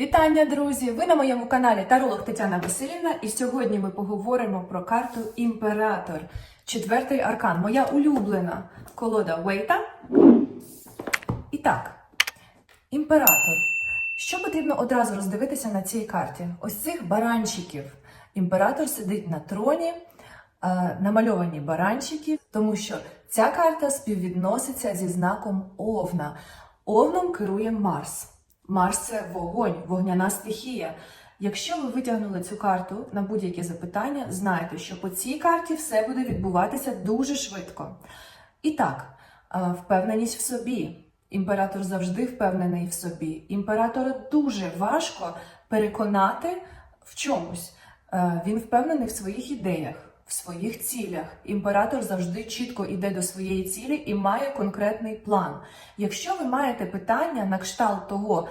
Вітання, друзі! Ви на моєму каналі Таролог Тетяна Васильівна, і сьогодні ми поговоримо про карту Імператор. Четвертий аркан. Моя улюблена колода Вейта. І так, імператор. Що потрібно одразу роздивитися на цій карті? Ось цих баранчиків. Імператор сидить на троні, е, намальовані баранчики, тому що ця карта співвідноситься зі знаком Овна. Овном керує Марс. Марс це вогонь, вогняна стихія. Якщо ви витягнули цю карту на будь-які запитання, знайте, що по цій карті все буде відбуватися дуже швидко. І так, е, впевненість в собі. Імператор завжди впевнений в собі. Імператора дуже важко переконати в чомусь. Е, Він впевнений в своїх ідеях, в своїх цілях. Імператор завжди чітко йде до своєї цілі і має конкретний план. Якщо ви маєте питання на кшталт того,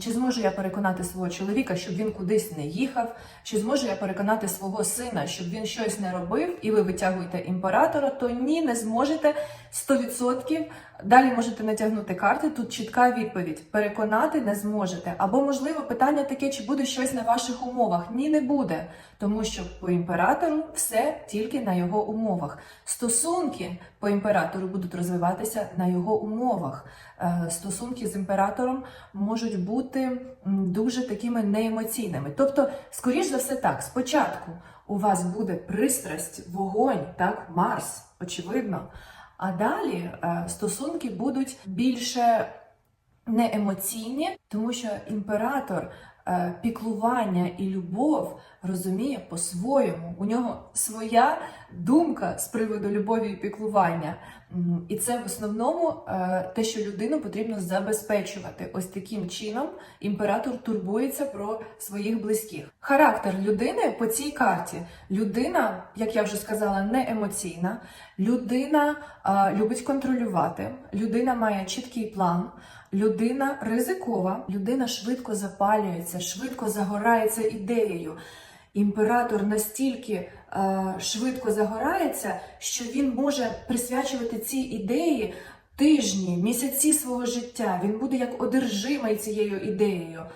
чи зможу я переконати свого чоловіка, щоб він кудись не їхав, чи зможу я переконати свого сина, щоб він щось не робив, і ви витягуєте імператора, то ні, не зможете 100%. Далі можете натягнути карти. Тут чітка відповідь: переконати не зможете. Або, можливо, питання таке, чи буде щось на ваших умовах. Ні, не буде, тому що по імператору все тільки на його умовах. Стосунки по імператору будуть розвиватися на його умовах. Е, Стосунки з імператором можуть бути дуже такими неемоційними. Тобто, скоріш за все, так, спочатку у вас буде пристрасть, вогонь, так, Марс, очевидно. А далі е, стосунки будуть більше не емоційні, тому що імператор е, піклування і любов розуміє по-своєму. У нього своя думка з приводу любові і піклування. І це в основному е, те, що людину потрібно забезпечувати. Ось таким чином імператор турбується про своїх близьких. Характер людини по цій карті. Людина, як я вже сказала, не емоційна. Людина е, любить контролювати. Людина має чіткий план. Людина ризикова, людина швидко запалюється, швидко загорається ідеєю. Імператор настільки е, швидко загорається, що він може присвячувати цій ідеї тижні, місяці свого життя. Він буде як одержимий цією ідеєю,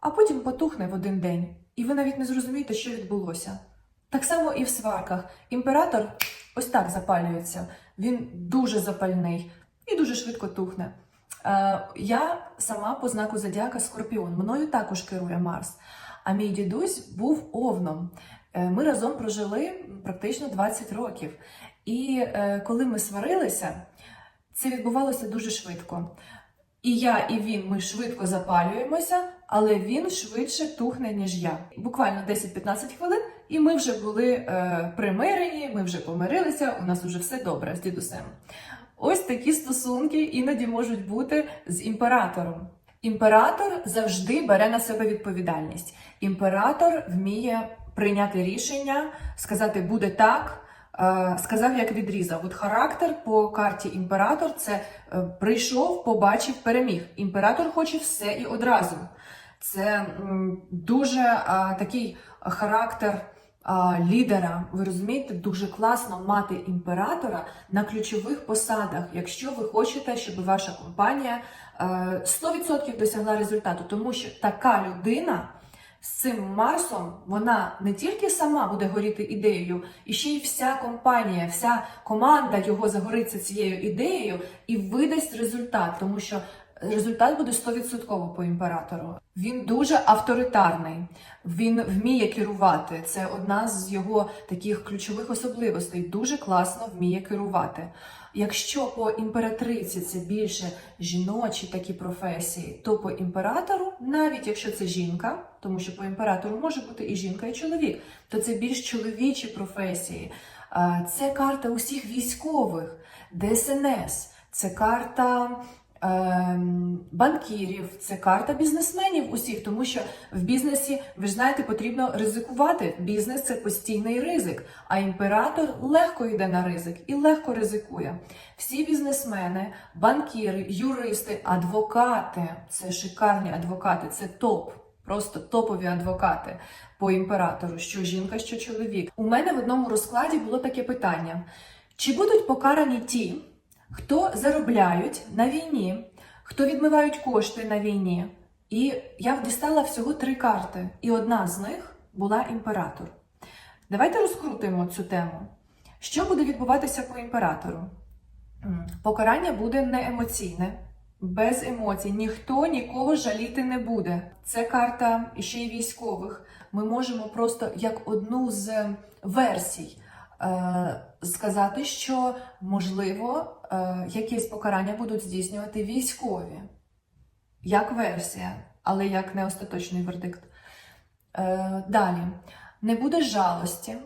а потім потухне в один день, і ви навіть не зрозумієте, що відбулося. Так само і в сварках. Імператор ось так запалюється. Він дуже запальний і дуже швидко тухне. Е, я сама по знаку Зодіака Скорпіон. Мною також керує Марс. А мій дідусь був овном. Е, Ми разом прожили практично 20 років. І е, коли ми сварилися, це відбувалося дуже швидко. І я, і він ми швидко запалюємося, але він швидше тухне, ніж я. Буквально 10-15 хвилин, і ми вже були е, примирені, ми вже помирилися, у нас вже все добре з дідусем. Ось такі стосунки іноді можуть бути з імператором. Імператор завжди бере на себе відповідальність. Імператор вміє прийняти рішення, сказати буде так. е, Сказав, як відрізав. От характер по карті імператор це е, прийшов, побачив, переміг. Імператор хоче все і одразу. Це дуже а, такий характер лідера. Ви розумієте, дуже класно мати імператора на ключових посадах, якщо ви хочете, щоб ваша компанія е, 100% досягла результату, тому що така людина. З цим Марсом вона не тільки сама буде горіти ідеєю, і ще й вся компанія, вся команда його загориться цією ідеєю і видасть результат, тому що результат буде 100% по імператору. Він дуже авторитарний, він вміє керувати. Це одна з його таких ключових особливостей. Дуже класно вміє керувати. Якщо по імператриці це більше жіночі такі професії, то по імператору, навіть якщо це жінка, тому що по імператору може бути і жінка, і чоловік, то це більш чоловічі професії. Це карта усіх військових, ДСНС, це карта. Ем, Банкірів, це карта бізнесменів усіх, тому що в бізнесі, ви ж знаєте, потрібно ризикувати. Бізнес це постійний ризик, а імператор легко йде на ризик і легко ризикує. Всі бізнесмени, банкіри, юристи, адвокати це шикарні адвокати, це топ, просто топові адвокати по імператору, що жінка, що чоловік. У мене в одному розкладі було таке питання: чи будуть покарані ті, хто заробляють на війні, хто відмивають кошти на війні? І я дістала всього три карти, і одна з них була імператор. Давайте розкрутимо цю тему. Що буде відбуватися по імператору? Покарання буде не емоційне, без емоцій. Ніхто нікого жаліти не буде. Це карта ще й військових. Ми можемо просто як одну з версій сказати, що можливо е, якісь покарання будуть здійснювати військові. Як версія, але як не остаточний вердикт. Е, далі. Не буде жалості, е,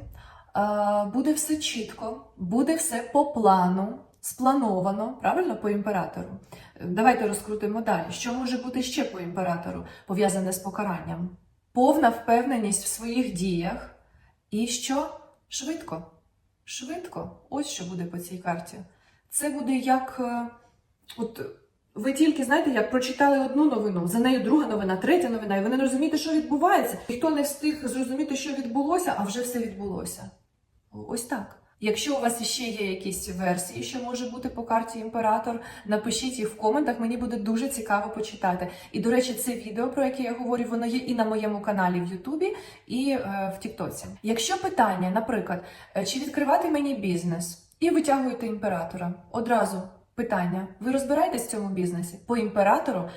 буде все чітко, буде все по плану, сплановано, правильно, по імператору. Давайте розкрутимо далі. Що може бути ще по імператору, пов'язане з покаранням? Повна впевненість в своїх діях. І що? Швидко. Швидко. Ось що буде по цій карті. Це буде як. е, От ви тільки знаєте, як прочитали одну новину, за нею друга новина, третя новина, і ви не розумієте, що відбувається. Ніхто не встиг зрозуміти, що відбулося, а вже все відбулося. Ось так. Якщо у вас ще є якісь версії, що може бути по карті імператор, напишіть їх в коментах. Мені буде дуже цікаво почитати. І до речі, це відео, про яке я говорю, воно є і на моєму каналі в Ютубі, і е, в Тіктоці. Якщо питання, наприклад, е, чи відкривати мені бізнес, і витягуєте імператора, одразу питання: ви розбираєтесь в цьому бізнесі? По імператору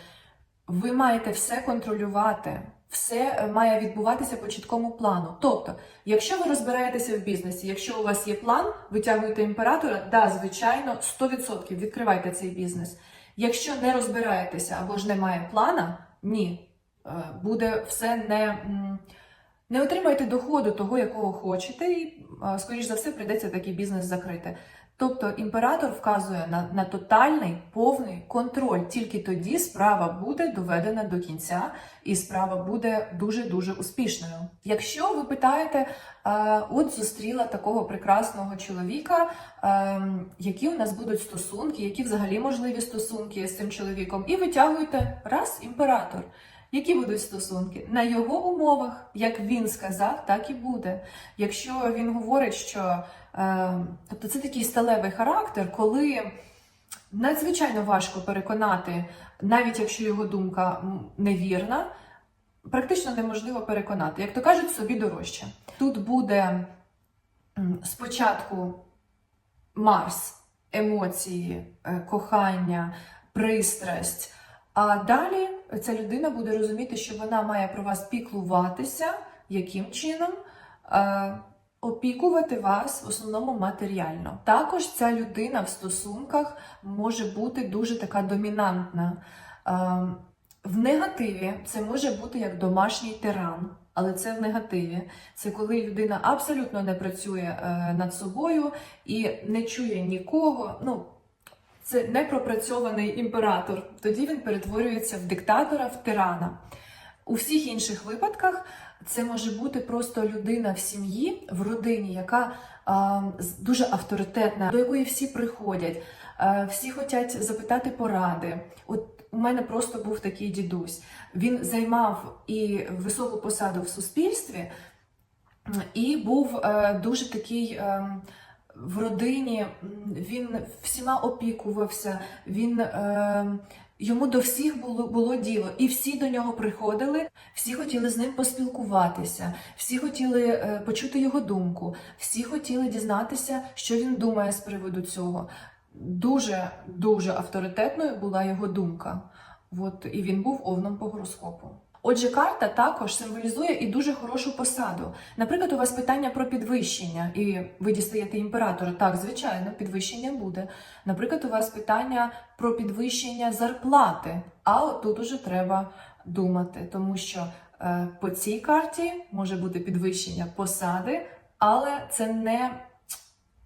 ви маєте все контролювати. Все е, має відбуватися по чіткому плану. Тобто, якщо ви розбираєтеся в бізнесі, якщо у вас є план, витягуєте імператора, да, звичайно, 100% відкривайте цей бізнес. Якщо не розбираєтеся або ж немає плана, ні, Е, буде все не, не отримаєте доходу того, якого хочете, і, е, скоріш за все, прийдеться такий бізнес закрити. Тобто імператор вказує на, на тотальний повний контроль. Тільки тоді справа буде доведена до кінця, і справа буде дуже дуже успішною. Якщо ви питаєте, е, от зустріла такого прекрасного чоловіка, е, які у нас будуть стосунки, які взагалі можливі стосунки з цим чоловіком, і витягуєте раз імператор. Які будуть стосунки? На його умовах, як він сказав, так і буде. Якщо він говорить, що е, тобто це такий сталевий характер, коли надзвичайно важко переконати, навіть якщо його думка невірна, практично неможливо переконати. Як то кажуть, собі дорожче. Тут буде спочатку Марс, емоції, е, кохання, пристрасть. А далі ця людина буде розуміти, що вона має про вас піклуватися, яким чином е, опікувати вас в основному матеріально. Також ця людина в стосунках може бути дуже така домінантна. Е, в негативі це може бути як домашній тиран, але це в негативі. Це коли людина абсолютно не працює е, над собою і не чує нікого. Ну, це непропрацьований імператор. Тоді він перетворюється в диктатора, в тирана. У всіх інших випадках це може бути просто людина в сім'ї, в родині, яка а, дуже авторитетна, до якої всі приходять, а, всі хочуть запитати поради. От у мене просто був такий дідусь. Він займав і високу посаду в суспільстві, і був е, дуже такий. Е, в родині він всіма опікувався, він е, йому до всіх було, було діло, і всі до нього приходили, всі хотіли з ним поспілкуватися, всі хотіли е, почути його думку, всі хотіли дізнатися, що він думає з приводу цього. Дуже дуже авторитетною була його думка. От і він був овном по гороскопу. Отже, карта також символізує і дуже хорошу посаду. Наприклад, у вас питання про підвищення, і ви дістаєте імператора. Так, звичайно, підвищення буде. Наприклад, у вас питання про підвищення зарплати. А от тут уже треба думати, тому що е, по цій карті може бути підвищення посади, але це не,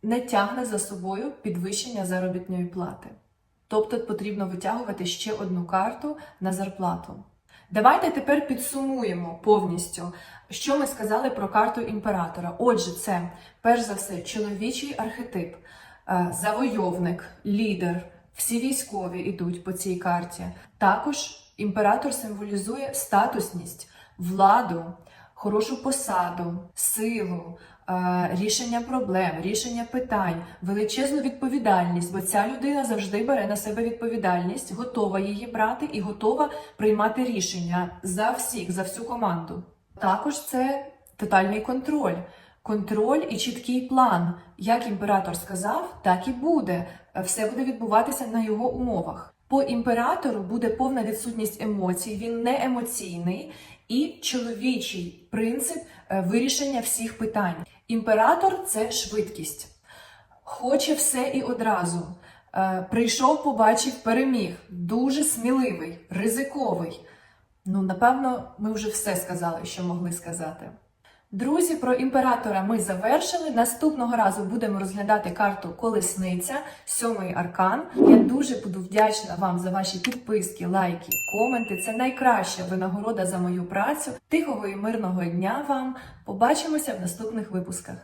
не тягне за собою підвищення заробітної плати. Тобто потрібно витягувати ще одну карту на зарплату. Давайте тепер підсумуємо повністю, що ми сказали про карту імператора. Отже, це перш за все чоловічий архетип, е, завойовник, лідер. Всі військові йдуть по цій карті. Також імператор символізує статусність, владу, хорошу посаду, силу, рішення проблем, рішення питань, величезну відповідальність, бо ця людина завжди бере на себе відповідальність, готова її брати і готова приймати рішення за всіх, за всю команду. Також це тотальний контроль. Контроль і чіткий план. Як імператор сказав, так і буде. Все буде відбуватися на його умовах. По імператору буде повна відсутність емоцій, він не емоційний і чоловічий принцип е, вирішення всіх питань. Імператор це швидкість. Хоче все і одразу. Е, Прийшов, побачив, переміг. Дуже сміливий, ризиковий. Ну, напевно, ми вже все сказали, що могли сказати. Друзі, про імператора ми завершили. Наступного разу будемо розглядати карту Колесниця, сьомий аркан. Я дуже буду вдячна вам за ваші підписки, лайки, коменти. Це найкраща винагорода за мою працю. Тихого і мирного дня вам. Побачимося в наступних випусках.